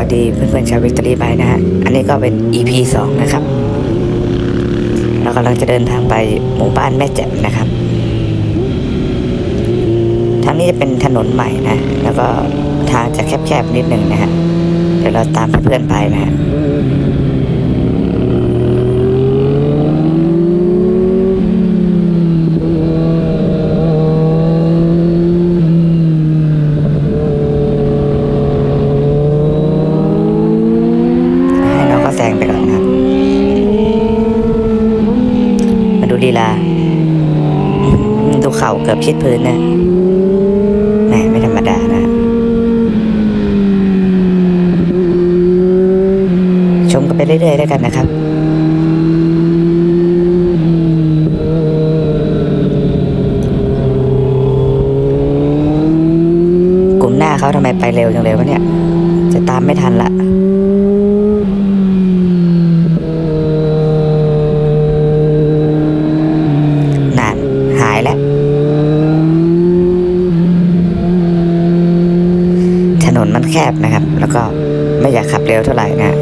วัสดีเพื่อนๆชาววิกตอรี่ไปนะฮะ อันนี้ก็เป็น EP 2 นะครับ เรากำลังจะเดินทางไปหมู่บ้านแม่แจ่มนะครับ ทางนี้จะเป็นถนนใหม่นะ แล้วก็ทางจะแคบๆนิดนึงนะฮะ เดี๋ยวเราตามเพื่อนๆไปนะฮะ ให้น้องก็แซงไปก่อนนะครับ มาดูลีลาอื้อหือดู เกือบชิดพื้นนะแหมไม่ธรรมดานะชมกันไปเรื่อยๆแล้วกันนะครับกลุ่มหน้าเขาทำไมไปเร็วจังเลยวะเนี่ย จะตามไม่ทันละ นานหายแล้ว ถนนมัน แคบนะครับ แล้วก็ไม่อยากขับเร็วเท่าไหร่นะ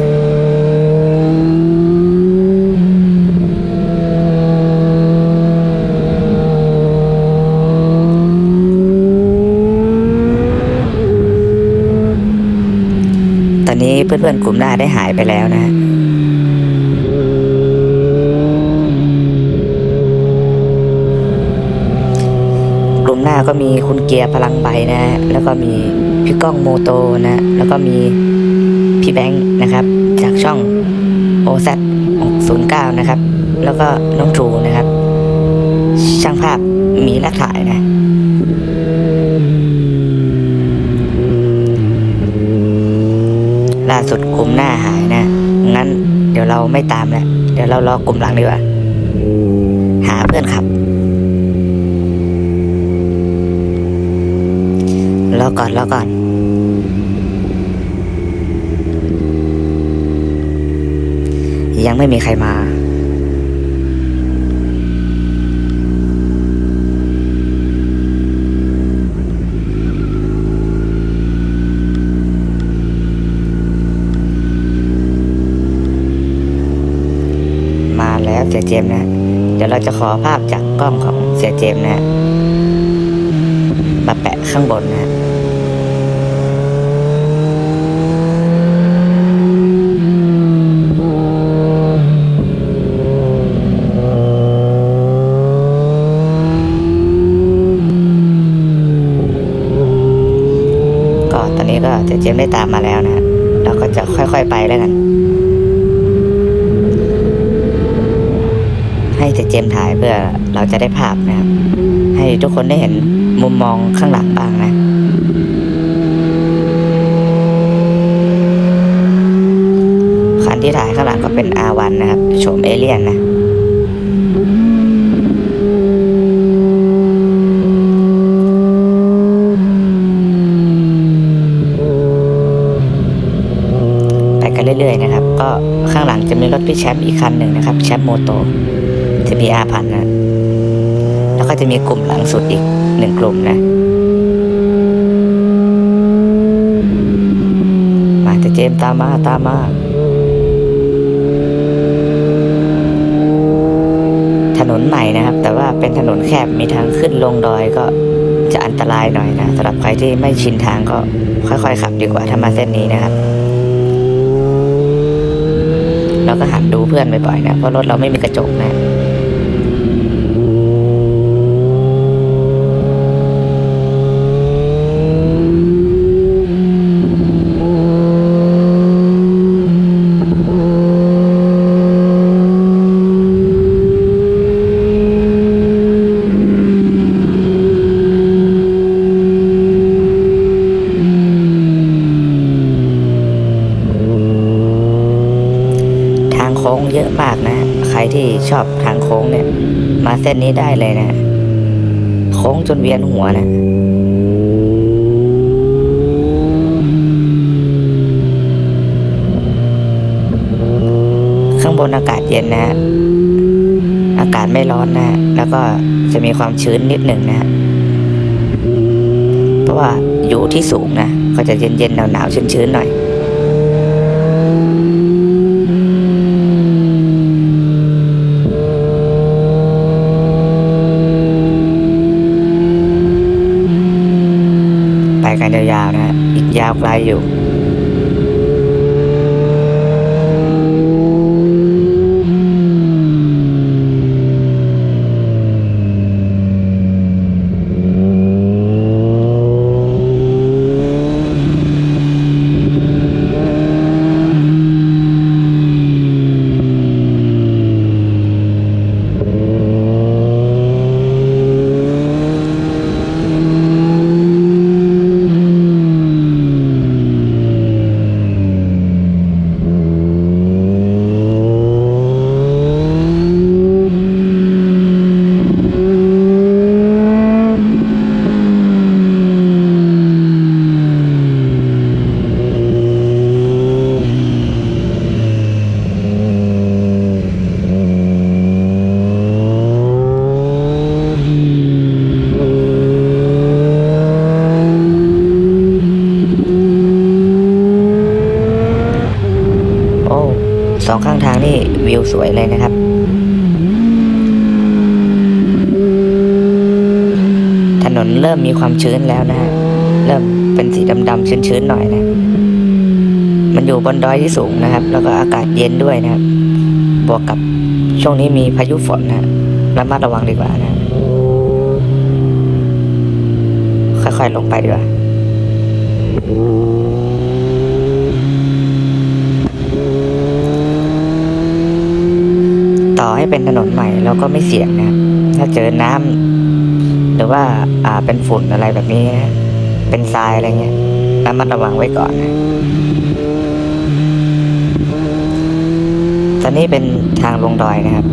ตอนนี้เพื่อนๆกลุ่มหน้าได้หายไปแล้วนะกลุ่มหน้าก็มีคุณเกียร์พลังใบนะฮะแล้วก็มี พี่ก้องโมโตนะ แล้วก็มีพี่แบงค์นะครับ จากช่อง o z 609นะครับ แล้วก็น้องทรูนะครับ ช่างภาพมีนักถ่ายนะล่าสุดกลุ่มหน้าหายนะ งั้นเดี๋ยวเราไม่ตามแล้ว เดี๋ยวเรารอกลุ่มหลังดีกว่า หาเพื่อนขับ รอก่อน รอก่อน ยังไม่มีใครมา มาแล้วเสียเจมนะ เดี๋ยวเราจะขอภาพจากกล้องของเสียเจมนะฮะมาแปะข้างบนนะฮะ ก็ ตอนนี้ก็เจเจมได้ตามมาแล้วนะเราก็จะค่อยๆไปแล้วกัน ให้เจเจมถ่ายเพื่อเราจะได้ภาพนะครับ ให้ทุกคนได้เห็นมุมมองข้างหลังบ้างนะคันที่ถ่ายข้างหลังก็เป็น R1 นะครับ โฉมเอเลี่ยนนะ ไปกัน เรื่อยๆนะครับ ก็ข้างหลังจะมีรถพี่แชมป์อีกคันหนึ่งนะครับแชมป์โมโตจะมีอาพันนะแล้วก็จะมีกลุ่มหลังสุดอีกหนึ่งกลุ่มนะมาแต่เจมส์ตามมาตามมาถนนใหม่นะครับ แต่ว่าเป็นถนนแคบมีทางขึ้นลงดอยก็จะอันตรายหน่อยนะสำหรับใครที่ไม่ชินทางก็ค่อยๆขับดีกว่าถ้ามาเส้นนี้นะครับ เราก็หันดูเพื่อนบ่อยๆนะเพราะรถเราไม่มีกระจกนะ ทางโค้งเยอะมากนะ ใครที่ชอบทางโค้งเนี่ย มาเส้ นี้ได้เลยนะโค้งจนเวียนหัวนะข้างบนอากาศเย็นนะ อากาศไม่ร้อนนะ แล้วก็จะมีความชื้นนิดหนึ่งนะ เพราะว่าอยู่ที่สูงนะ ก็จะเย็นๆหนาวๆชื้นๆหน่อย อีก ยาวไกลอยู่ โอ้สองข้างทางนี่วิว สวยเลยนะครับ ถนนเริ่มมีความชื้นแล้วนะฮะเริ่มเป็นสีดำๆชื้นๆหน่อยนะ มันอยู่บนดอยที่สูงนะครับ แล้วก็อากาศเย็นด้วยนะครับ บวกกับช่วงนี้มีพายุฝนนะระมัดระวังดีกว่านะ ค่อยๆลงไปดีกว่า ต่อ ให้เป็นถนนใหม่เราก็ไม่เสี่ยงนะถ้าเจอน้ำหรือว่าอ่าเป็นฝุ่นอะไรแบบนี้นะเป็นทรายอะไรเงี้ยระมัดระวังไว้ก่อนนะตอนนี้เป็นทางลงดอยนะครับ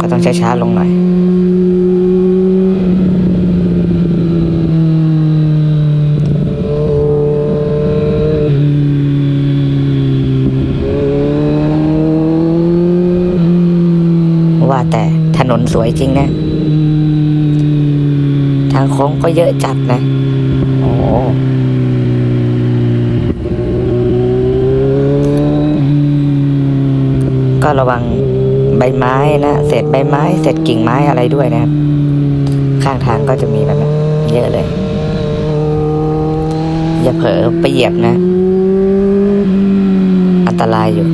ก็ต้องช้าๆลงหน่อย ว่าแต่ถ นนสวยจริงนะ ทางโค้งก็เยอะจัดนะ โอ้ก็ระวังใบไม้นะเศษใบไม้เศษกิ่งไม้อะไรด้วยนะครับ ข้างทางก็จะมีแบบนั้นเยอะเลย อย่าเผลอไปเหยียบนะ อันตรายอยู่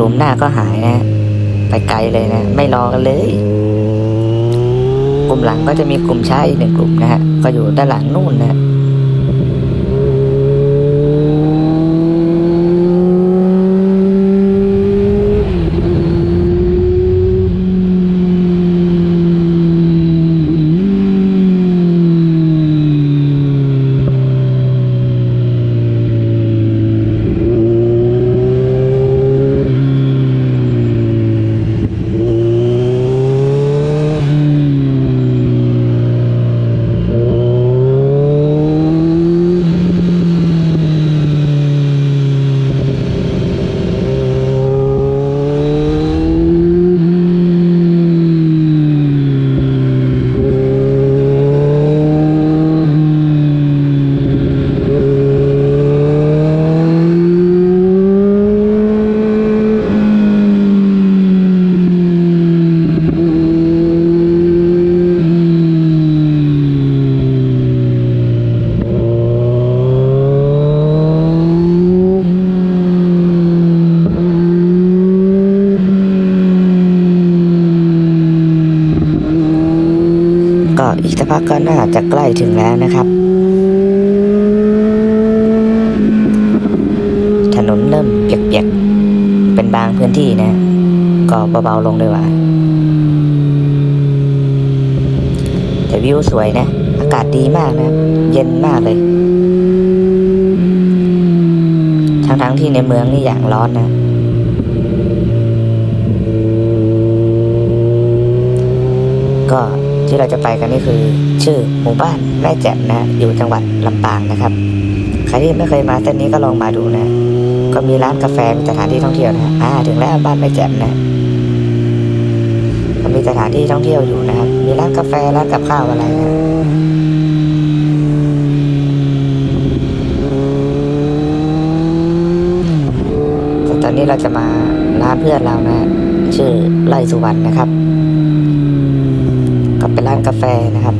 กลุ่มหน้าก็หายนะ ไปไกลเลยนะ ไม่รอกันเลย กลุ่มหลังก็จะมีกลุ่มชายอีกหนึ่งกลุ่มนะฮะ ก็อยู่ด้านหลังนู่นนะ ก็อีกสัก พักก็น่าจะใกล้ถึงแล้วนะครับ ถนนเริ่มเปียกๆ เป็นบางพื้นที่นะ ก็เบาๆลงเลยว่า แต่วิวสวยนะ อากาศดีมากนะ เย็นมากเลย ทั้งๆที่ในเมืองนี่อย่างร้อนนะก็ ที่เราจะไปกันนี่คือ ชื่อหมู่บ้านแม่แจ่มนะ อยู่จังหวัดลำปางนะครับ ใครที่ไม่เคยมาเส้นนี้ก็ลองมาดูนะ ก็มีร้านกาแฟมีสถานที่ท่องเที่ยวนะอ่าถึงแล้วบ้านแม่แจ่มนะก็มีสถานที่ท่องเที่ยวอยู่นะครับ มีร้านกาแฟร้านกับข้าวอะไรนะตอนนี้เราจะมาร้านเพื่อนเรานะ ชื่อไร่สุวรรณนะครับับ เป็นร้านกาแฟนะครับ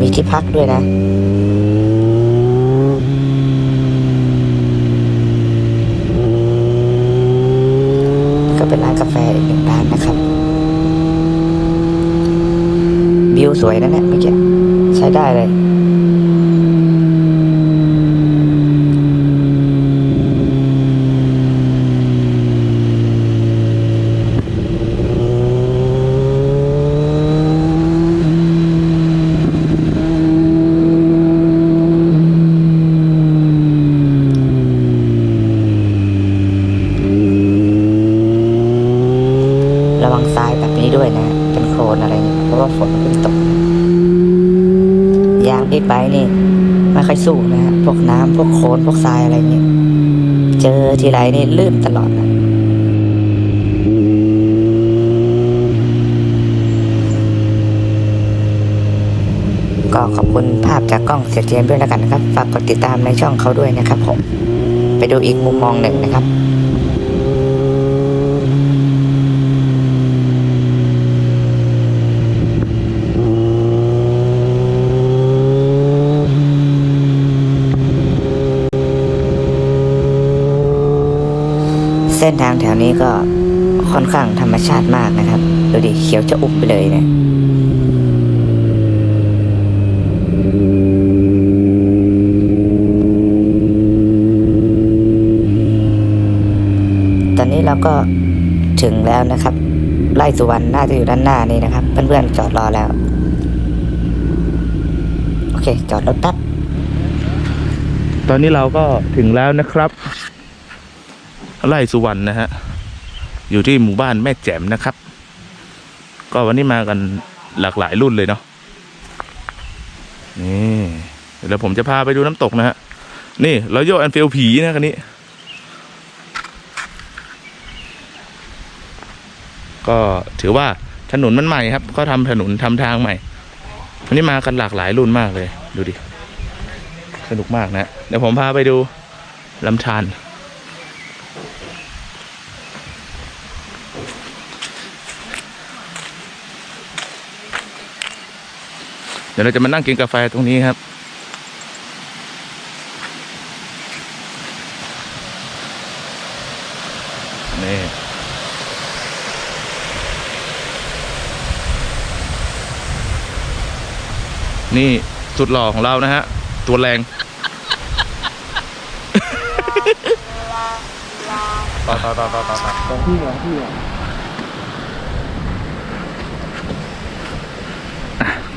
มีที่พักด้วยนะ ก็เป็นร้านกาแฟอีกหนึ่งร้านนะครับวิวสวยนะเนี่ยเมื่อกี้ใช้ได้เลย ระวังทรายแบบนี้ด้วยนะ เป็นโคลน อะไรเนี่ยเพราะว่าฝนมันเพิ่งตกยางบิ๊กไบค์นี่ไม่ค่อยสู้นะฮะพวกน้ำพวกโคลนพวกทรายอะไรเนี่ยเจอทีไรนี่ลื่นตลอดนะก็ขอบคุณภาพจากกล้องเสียเทียนด้วยแล้วกันนะครับ ฝากกดติดตามในช่องเขาด้วยนะครับผม ไปดูอีกมุมมองหนึ่งนะครับ ส้นทางแถวนี้ก็ค่อนข้างธรรมชาติมากนะครับ ดูดิเขียวจะอุบไปเลยเนี่ยตอนนี้เราก็ถึงแล้วนะครับ ไล่สุวรรณน่าจะอยู่ด้านหน้านี่นะครับ เพื่อนๆจอดรอแล้ว โอเค จอดรถแป๊บตอนนี้เราก็ถึงแล้วนะครับ ไร่สุวรรณนะฮะ อยู่ที่หมู่บ้านแม่แจ่มนะครับ ก็วันนี้มากันหลากหลายรุ่นเลยเนาะ นี่เดี๋ยวผมจะพาไปดูน้ำตกนะฮะ นี่เราโยแอนฟิลผีนะคันนี้ ก็ถือว่าถนนมันใหม่ครับเขาทำถนนทำทางใหม่วันนี้มากันหลากหลายรุ่นมากเลย ดูดิ สนุกมากนะ เดี๋ยวผมพาไปดูลำธาร เดี๋ยวเราจะมานั่งกินกาแฟตรงนี้ครับ นี่นี่สุดหล่อของเรานะฮะ ตัวแรงต่อต่อต่อต่อต่อต่อ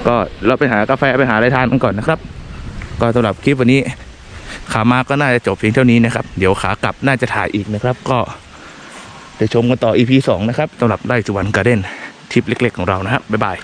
ก็เราไปหากาแฟไปหาอะไรทานกันก่อนนะครับ ก็สำหรับคลิปวันนี้ขามาก็น่าจะจบเพียงเท่านี้นะครับ เดี๋ยวขากลับน่าจะถ่ายอีกนะครับ ก็เดี๋ยวชมกันต่อ EP สองนะครับสำหรับไร่สุวรรณการ์เด้นทริปเล็ก ๆ ของเรานะครับบ๊ายบาย